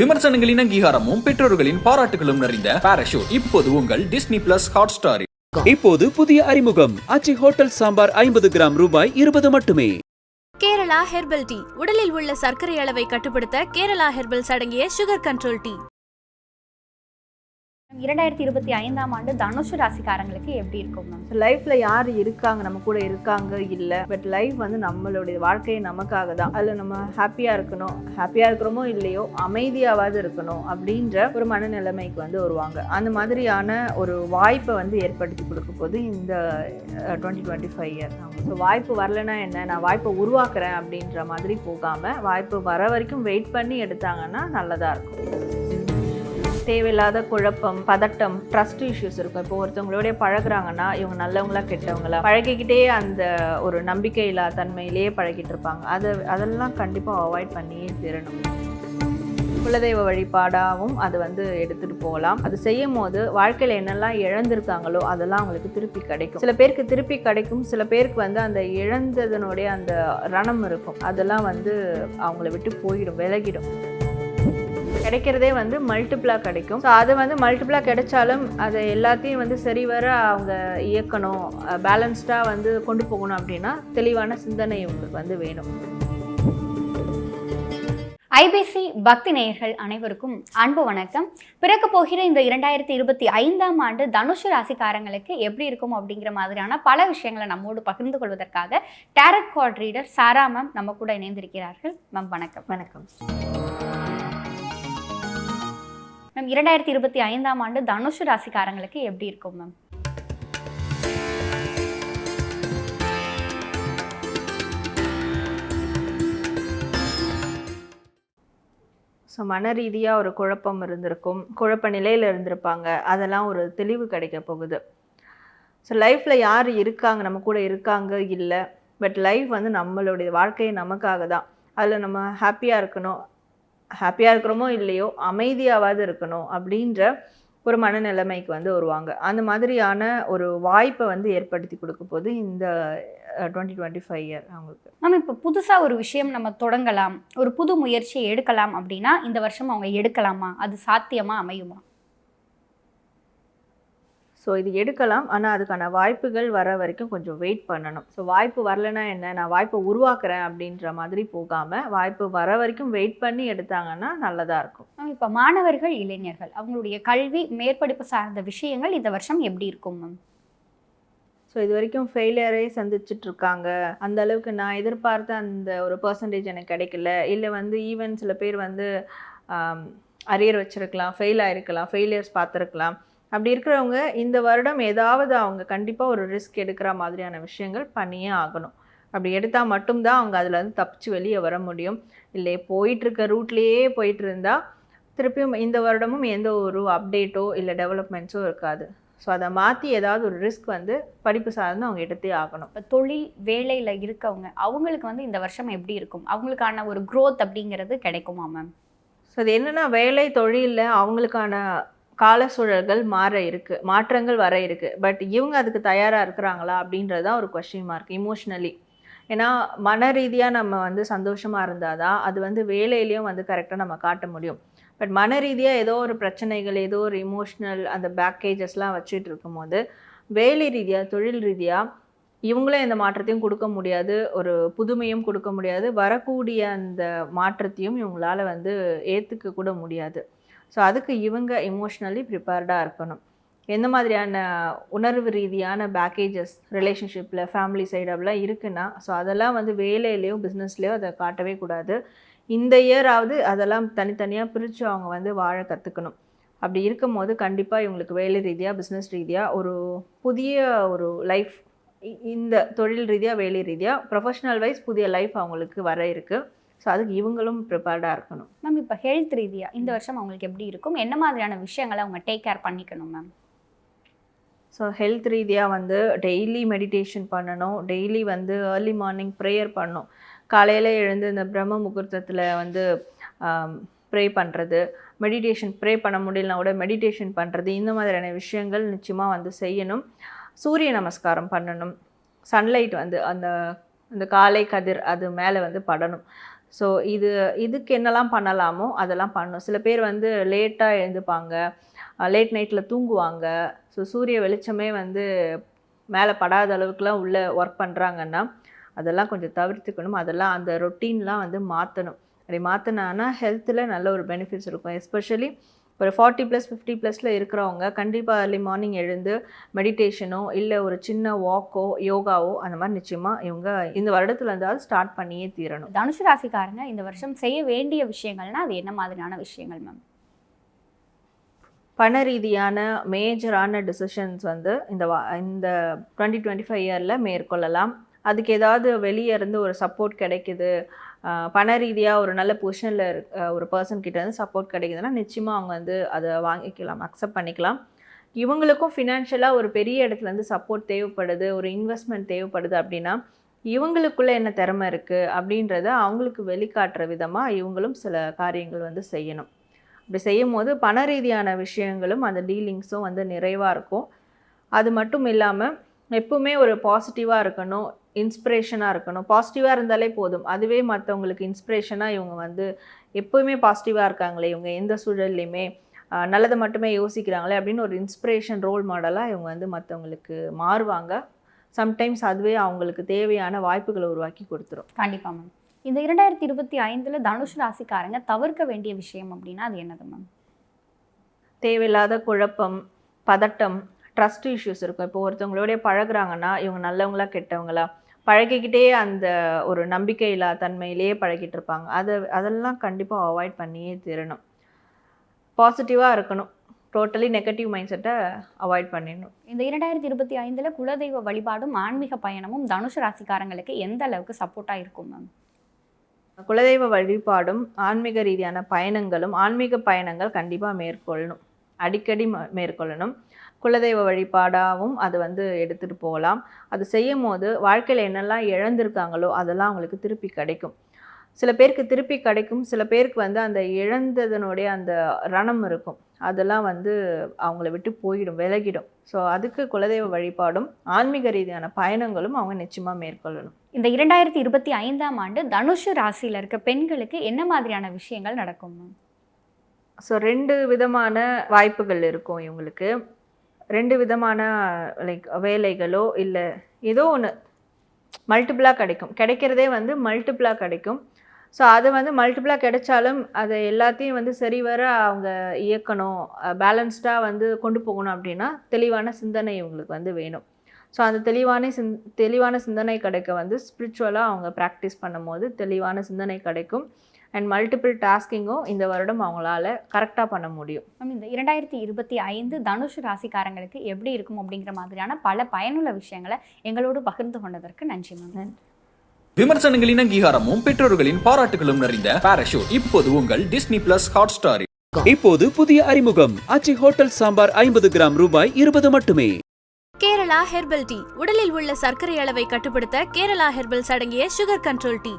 விமர்சனங்களின் அங்கீகாரமும் பெற்றோர்களின் பாராட்டுகளும் நிறைந்த பாராஷூட் இப்போது உங்கள் டிஸ்னி பிளஸ் ஹாட் ஸ்டாரில் இப்போது புதிய அறிமுகம். அச்சி ஹோட்டல் சாம்பார் ஐம்பது கிராம் ரூபாய் இருபது மட்டுமே. Kerala herbal tea. உடலில் உள்ள சர்க்கரை அளவை கட்டுப்படுத்த கேரளா ஹெர்பல்ஸ் அடங்கிய சுகர் கண்ட்ரோல் டீ இரண்டாயிரத்தி இருபத்தி ஐந்தாம் ஆண்டு தனுஷ் ராசிக்காரங்களுக்கு எப்படி இருக்கும் மேம்? லைஃப்ல யார் இருக்காங்க? நம்ம கூட இருக்காங்க? இல்லை. பட் லைஃப் வந்து நம்மளுடைய வாழ்க்கையை நமக்காக தான். அதில் நம்ம ஹாப்பியா இருக்கணும். ஹாப்பியா இருக்கிறோமோ இல்லையோ அமைதியாவது இருக்கணும் அப்படின்ற ஒரு மனநிலைமைக்கு வந்து வருவாங்க. அந்த மாதிரியான ஒரு வாய்ப்பை வந்து ஏற்படுத்தி கொடுக்க போது இந்த twenty twenty five year so வாய்ப்பு வரலன்னா என்ன? நான் வாய்ப்பை உருவாக்குறேன் அப்படின்ற மாதிரி போகாம வாய்ப்பு வர வரைக்கும் வெயிட் பண்ணி எடுத்தாங்கன்னா நல்லதா இருக்கும். தேவையில்லாத குழப்பம் பதட்டம் ட்ரஸ்ட் இஷ்யூஸ் இருக்கும். இப்போ ஒருத்தவங்களோடய பழகுறாங்கன்னா இவங்க நல்லவங்களா கெட்டவங்களா? பழகிக்கிட்டே அந்த ஒரு நம்பிக்கையில்லா தன்மையிலேயே பழகிட்டு இருப்பாங்க. அதை அதெல்லாம் கண்டிப்பாக அவாய்ட் பண்ணியே தீரணும். குலதெய்வ வழிபாடாகவும் அது வந்து எடுத்துகிட்டு போகலாம். அது செய்யும் போது வாழ்க்கையில் என்னெல்லாம் இழந்திருக்காங்களோ அதெல்லாம் அவங்களுக்கு திருப்பி கிடைக்கும். சில பேருக்கு திருப்பி கிடைக்கும். சில பேருக்கு வந்து அந்த இழந்ததனுடைய அந்த ரணம் இருக்கும். அதெல்லாம் வந்து அவங்கள விட்டு போயிடும் விலகிடும். கிடைக்கிறதே வந்து மல்டிப்ளாக கிடைக்கும். ஸோ அது வந்து மல்டிப்ளாக கிடைச்சாலும் அதை எல்லாத்தையும் வந்து சரிவர அவங்க இயக்கணும். பேலன்ஸ்டாக வந்து கொண்டு போகணும் அப்படின்னா தெளிவான சிந்தனை உங்களுக்கு வந்து வேணும். ஐபிசி பக்தி நேயர்கள் அனைவருக்கும் அன்பு வணக்கம். பிறக்க போகிற இந்த இரண்டாயிரத்தி இருபத்தி ஐந்தாம் ஆண்டு தனுஷு ராசிக்காரங்களுக்கு எப்படி இருக்கும் அப்படிங்கிற மாதிரியான பல விஷயங்களை நம்மோடு பகிர்ந்து கொள்வதற்காக tarot card reader Sara ma'am நம்ம கூட இணைந்திருக்கிறார்கள். மேம் வணக்கம். வணக்கம். மேம் இரண்டாயிரத்தி இருபத்தி ஐந்தாம் ஆண்டு தனுஷு ராசிக்காரங்களுக்கு எப்படி இருக்கும் மேம்? ஸோ மன ரீதியாக ஒரு குழப்பம் இருந்திருக்கும். குழப்ப நிலையில் இருந்திருப்பாங்க. அதெல்லாம் ஒரு தெளிவு கிடைக்க போகுது. ஸோ லைஃப்பில் யார் இருக்காங்க? நம்ம கூட இருக்காங்க? இல்லை. பட் லைஃப் வந்து நம்மளுடைய வாழ்க்கையை நமக்காக தான். அதில் நம்ம ஹாப்பியாக இருக்கணும். ஹாப்பியாக இருக்கிறோமோ இல்லையோ அமைதியாவது இருக்கணும் அப்படின்ற ஒரு மனநிலைமைக்கு வந்து வருவாங்க. அந்த மாதிரியான ஒரு வாய்ப்பை வந்து ஏற்படுத்தி கொடுக்க போது இந்த டுவெண்ட்டி டுவெண்ட்டி ஃபைவ் இயர் அவங்களுக்கு. மேம் இப்போ புதுசாக ஒரு விஷயம் நம்ம தொடங்கலாம் ஒரு புது முயற்சியை எடுக்கலாம் அப்படின்னா இந்த வருஷம் அவங்க எடுக்கலாமா? அது சாத்தியமாக அமையுமா? ஸோ இது எடுக்கலாம். ஆனால் அதுக்கான வாய்ப்புகள் வர வரைக்கும் கொஞ்சம் வெயிட் பண்ணணும். ஸோ வாய்ப்பு வரலைன்னா என்ன? நான் வாய்ப்பை உருவாக்குறேன் அப்படின்ற மாதிரி போகாமல் வாய்ப்பு வர வரைக்கும் வெயிட் பண்ணி எடுத்தாங்கன்னா நல்லதாக இருக்கும். இப்போ மாணவர்கள் இளைஞர்கள் அவங்களுடைய கல்வி மேற்படிப்பு சார்ந்த விஷயங்கள் இந்த வருஷம் எப்படி இருக்கும் மேம்? ஸோ இது வரைக்கும் ஃபெயிலியரே சந்திச்சுட்டு இருக்காங்க. அந்த அளவுக்கு நான் எதிர்பார்த்த அந்த ஒரு பர்சன்டேஜ் எனக்கு கிடைக்கல. இல்லை வந்து ஈவன் சில பேர் வந்து அரியர் வச்சிருக்கலாம் ஃபெயில் ஆயிருக்கலாம் ஃபெயிலியர்ஸ் பார்த்துருக்கலாம். அப்படி இருக்கிறவங்க இந்த வருடம் ஏதாவது அவங்க கண்டிப்பாக ஒரு ரிஸ்க் எடுக்கிற மாதிரியான விஷயங்கள் பண்ணியே ஆகணும். அப்படி எடுத்தால் மட்டும்தான் அவங்க அதில் வந்து தப்பிச்சு வெளியே வர முடியும். இல்லை போயிட்டுருக்க ரூட்லேயே போயிட்டு இருந்தால் திருப்பியும் இந்த வருடமும் எந்த ஒரு அப்டேட்டோ இல்லை டெவலப்மெண்ட்ஸோ இருக்காது. ஸோ அதை மாற்றி ஏதாவது ஒரு ரிஸ்க் வந்து படிப்பு சார்ந்து அவங்க எடுத்தே ஆகணும். இப்போ தொழில் வேலையில் இருக்கவங்க அவங்களுக்கு வந்து இந்த வருஷம் எப்படி இருக்கும்? அவங்களுக்கான ஒரு growth அப்படிங்கிறது கிடைக்குமா மேம் ஸோ அது என்னென்னா வேலை தொழிலில் அவங்களுக்கான கால சூழல்கள் மாற இருக்குது மாற்றங்கள் வர இருக்குது பட் இவங்க அதுக்கு தயாராக இருக்கிறாங்களா அப்படின்றது தான் ஒரு கொஸ்டின் மார்க் இமோஷ்னலி ஏன்னா மன ரீதியாக நம்ம வந்து சந்தோஷமாக இருந்தால் தான் அது வந்து வேலையிலையும் வந்து கரெக்டாக நம்ம காட்ட முடியும். பட் மன ரீதியாக ஏதோ ஒரு பிரச்சனைகள் ஏதோ ஒரு இமோஷ்னல் அந்த பேக்கேஜஸ்லாம் வச்சுட்டு இருக்கும்போது வேலை ரீதியாக தொழில் ரீதியாக இவங்களே இந்த மாற்றத்தையும் கொடுக்க முடியாது. ஒரு புதுமையும் கொடுக்க முடியாது. வரக்கூடிய அந்த மாற்றத்தையும் இவங்களால வந்து ஏற்றுக்க கூட முடியாது. ஸோ அதுக்கு இவங்க இமோஷ்னலி ப்ரிப்பேர்டாக இருக்கணும். எந்த மாதிரியான உணர்வு ரீதியான பேக்கேஜஸ் ரிலேஷன்ஷிப்பில் ஃபேமிலி சைடு அப்படிலாம் இருக்குன்னா ஸோ அதெல்லாம் வந்து வேலையிலையோ பிஸ்னஸ்லேயோ அதை காட்டவே கூடாது. இந்த இயராவது அதெல்லாம் தனித்தனியாக பிரித்து அவங்க வந்து வாழ கற்றுக்கணும் அப்படி இருக்கும் போது கண்டிப்பாக இவங்களுக்கு வேலை ரீதியாக பிஸ்னஸ் ரீதியாக ஒரு புதிய ஒரு லைஃப் இந்த தொழில் ரீதியாக வேலை ரீதியாக ப்ரொஃபஷ்னல் வைஸ் புதிய லைஃப் அவங்களுக்கு வர இருக்குது ஸோ அதுக்கு இவங்களும் ப்ரிப்பேர்டாக இருக்கணும். மேம் இப்போ ஹெல்த் ரீதியாக இந்த வருஷம் அவங்களுக்கு எப்படி இருக்கும்? என்ன மாதிரியான விஷயங்களை அவங்க டேக் கேர் பண்ணிக்கணும் மேம் ஸோ ஹெல்த் ரீதியாக வந்து டெய்லி மெடிடேஷன் பண்ணணும். டெய்லி வந்து ஏர்லி மார்னிங் ப்ரேயர் பண்ணணும். காலையில் எழுந்து இந்த பிரம்ம முகூர்த்தத்தில் வந்து ப்ரே பண்ணுறது மெடிடேஷன் ப்ரே பண்ண முடியலனா கூட மெடிடேஷன் பண்ணுறது இந்த மாதிரியான விஷயங்கள் நிச்சயமாக வந்து செய்யணும். சூரிய நமஸ்காரம் பண்ணணும். சன்லைட் வந்து அந்த அந்த காலை கதிர் அது மேலே வந்து படணும். ஸோ இது இதுக்கு என்னெல்லாம் பண்ணலாமோ அதெல்லாம் பண்ணணும் சில பேர் வந்து லேட்டாக எழுந்துப்பாங்க. லேட் நைட்டில் தூங்குவாங்க. ஸோ சூரிய வெளிச்சமே வந்து மேலே படாத அளவுக்குலாம் உள்ளே ஒர்க் பண்ணுறாங்கன்னா அதெல்லாம் கொஞ்சம் தவிர்த்துக்கணும். அதெல்லாம் அந்த ரொட்டீன்லாம் வந்து மாற்றணும் அப்படி மாற்றினான்னா ஹெல்த்தில் நல்ல ஒரு பெனிஃபிட்ஸ் இருக்கும். எஸ்பெஷலி ஒரு ஃபார்ட்டி ப்ளஸ் ஃபிஃப்டி ப்ளஸில் இருக்கிறவங்க கண்டிப்பாக early மார்னிங் எழுந்து மெடிடேஷனோ இல்லை ஒரு சின்ன வாக்கோ யோகாவோ அந்த மாதிரி நிச்சயமாக இவங்க இந்த வருடத்துல இருந்தாலும் ஸ்டார்ட் பண்ணியே தீரணும். தனுசு ராசிக்காரங்க இந்த வருஷம் செய்ய வேண்டிய விஷயங்கள்னா அது என்ன மாதிரியான விஷயங்கள் மேம் பண ரீதியான மேஜரான டிசிஷன்ஸ் வந்து இந்த வா இந்த டுவெண்ட்டி டுவெண்ட்டி ஃபைவ் இயரில் மேற்கொள்ளலாம். அதுக்கு ஏதாவது வெளியே இருந்து ஒரு சப்போர்ட் கிடைக்குது. பண ரீதியாக ஒரு நல்ல பொசிஷனில் ஒரு பர்சன் கிட்ட இருந்து சப்போர்ட் கிடைக்குதுன்னா நிச்சயமாக அவங்க வந்து அதை வாங்கிக்கலாம் அக்செப்ட் பண்ணிக்கலாம். இவங்களுக்கும் ஃபினான்ஷியலாக ஒரு பெரிய இடத்துலேருந்து சப்போர்ட் தேவைப்படுது ஒரு இன்வெஸ்ட்மெண்ட் தேவைப்படுது அப்படின்னா இவங்களுக்குள்ளே என்ன திறமை இருக்குது அப்படின்றத அவங்களுக்கு வெளிக்காட்டுற விதமாக இவங்களும் சில காரியங்கள் வந்து செய்யணும். அப்படி செய்யும் போது பண ரீதியான விஷயங்களும் அந்த டீலிங்ஸும் வந்து நிறைவாக இருக்கும். அது மட்டும் இல்லாமல் எப்பவுமே ஒரு பாசிட்டிவாக இருக்கணும் இன்ஸ்பிரேஷனாக இருக்கணும். பாசிட்டிவாக இருந்தாலே போதும். அதுவே மற்றவங்களுக்கு இன்ஸ்பிரேஷனாக இவங்க வந்து எப்போவுமே பாசிட்டிவாக இருக்காங்களே இவங்க எந்த சூழல்லையுமே நல்லதை மட்டுமே யோசிக்கிறாங்களே அப்படின்னு ஒரு இன்ஸ்பிரேஷன் ரோல் மாடலாக இவங்க வந்து மற்றவங்களுக்கு மாறுவாங்க. சம்டைம்ஸ் அதுவே அவங்களுக்கு தேவையான வாய்ப்புகளை உருவாக்கி கொடுத்துரும். கண்டிப்பா மேம் இந்த இரண்டாயிரத்தி இருபத்தி ஐந்துல தனுசு ராசிக்காரங்க தவிர்க்க வேண்டிய விஷயம் அப்படின்னா அது என்னது மேம் தேவையில்லாத குழப்பம் பதட்டம் ட்ரஸ்ட் இஷ்யூஸ் இருக்கும். இப்போ ஒருத்தவங்களோடய பழகுறாங்கன்னா இவங்க நல்லவங்களா கெட்டவங்களா? பழகிக்கிட்டே அந்த ஒரு நம்பிக்கை இல்லா தன்மையிலேயே பழகிட்டு இருப்பாங்க. அதை அதெல்லாம் கண்டிப்பாக அவாய்ட் பண்ணியே தீரணும். பாசிட்டிவாக இருக்கணும். டோட்டலி நெகட்டிவ் மைண்ட் செட்டை அவாய்ட் பண்ணிடணும். இந்த இரண்டாயிரத்தி இருபத்தி ஐந்துல குலதெய்வ வழிபாடும் ஆன்மீக பயணமும் தனுசு ராசிக்காரங்களுக்கு எந்த அளவுக்கு சப்போர்ட்டா இருக்கும் மேம் குலதெய்வ வழிபாடும் ஆன்மீக ரீதியான பயணங்களும் ஆன்மீக பயணங்கள் கண்டிப்பாக மேற்கொள்ளணும். அடிக்கடி மேற்கொள்ளணும். குலதெய்வ வழிபாடாகவும் அது வந்து எடுத்துகிட்டு போகலாம். அது செய்யும் போது வாழ்க்கையில் என்னெல்லாம் இழந்திருக்காங்களோ அதெல்லாம் அவங்களுக்கு திருப்பி கிடைக்கும். சில பேருக்கு திருப்பி கிடைக்கும். சில பேருக்கு வந்து அந்த இழந்ததனுடைய அந்த ரணம் இருக்கும். அதெல்லாம் வந்து அவங்கள விட்டு போயிடும் விலகிடும். ஸோ அதுக்கு குலதெய்வ வழிபாடும் ஆன்மீக ரீதியான பயணங்களும் அவங்க நிச்சயமாக மேற்கொள்ளணும். இந்த இரண்டாயிரத்தி இருபத்தி ஐந்தாம் ஆண்டு தனுஷு ராசியில இருக்க பெண்களுக்கு என்ன மாதிரியான விஷயங்கள் நடக்கும் ஸோ ரெண்டு விதமான வாய்ப்புகள் இருக்கும் இவங்களுக்கு. ரெண்டு விதமான லைக் வேலைகளோ இல்லை ஏதோ ஒன்று மல்டிபிளாக கிடைக்கும். கிடைக்கிறதே வந்து மல்டிபிளாக கிடைக்கும். ஸோ அது வந்து மல்டிபிளாக கிடைச்சாலும் அதை எல்லாத்தையும் வந்து சரிவர அவங்க இயக்கணும். பேலன்ஸ்டாக வந்து கொண்டு போகணும் அப்படின்னா தெளிவான சிந்தனை இவங்களுக்கு வந்து வேணும். ஸோ அந்த தெளிவான சிந் தெளிவான சிந்தனை கிடைக்க வந்து ஸ்பிரிச்சுவலாக அவங்க ப்ராக்டிஸ் பண்ணும்போது தெளிவான சிந்தனை கிடைக்கும். அண்ட் மல்டிபிள் டாஸ்கிங்கும் இந்த வருடம் அவங்களால கரெக்டாக பண்ண முடியும். மேம் இந்த இரண்டாயிரத்தி இருபத்தி ஐந்து தனுஷு ராசிக்காரங்களுக்கு எப்படி இருக்கும் அப்படிங்கிற மாதிரியான பல பயனுள்ள விஷயங்களை எங்களோடு பகிர்ந்து கொண்டதற்கு நன்றி மேம். விமர்சனங்களின் அங்கீகாரமும் பெற்றோர்களின் பாராட்டுகளும் நிறைந்த பாராஷூட் இப்போது உங்கள் டிஸ்னி பிளஸ் ஹாட் ஸ்டார் இப்போது புதிய அறிமுகம். ஆச்சி ஹோட்டல் சாம்பார் ஐம்பது கிராம் ரூபாய் இருபது மட்டுமே. Kerala herbal tea. உடலில் உள்ள சர்க்கரை அளவை கட்டுப்படுத்த கேரளா ஹெர்பல்ஸ் அடங்கிய சுகர் கண்ட்ரோல் டீ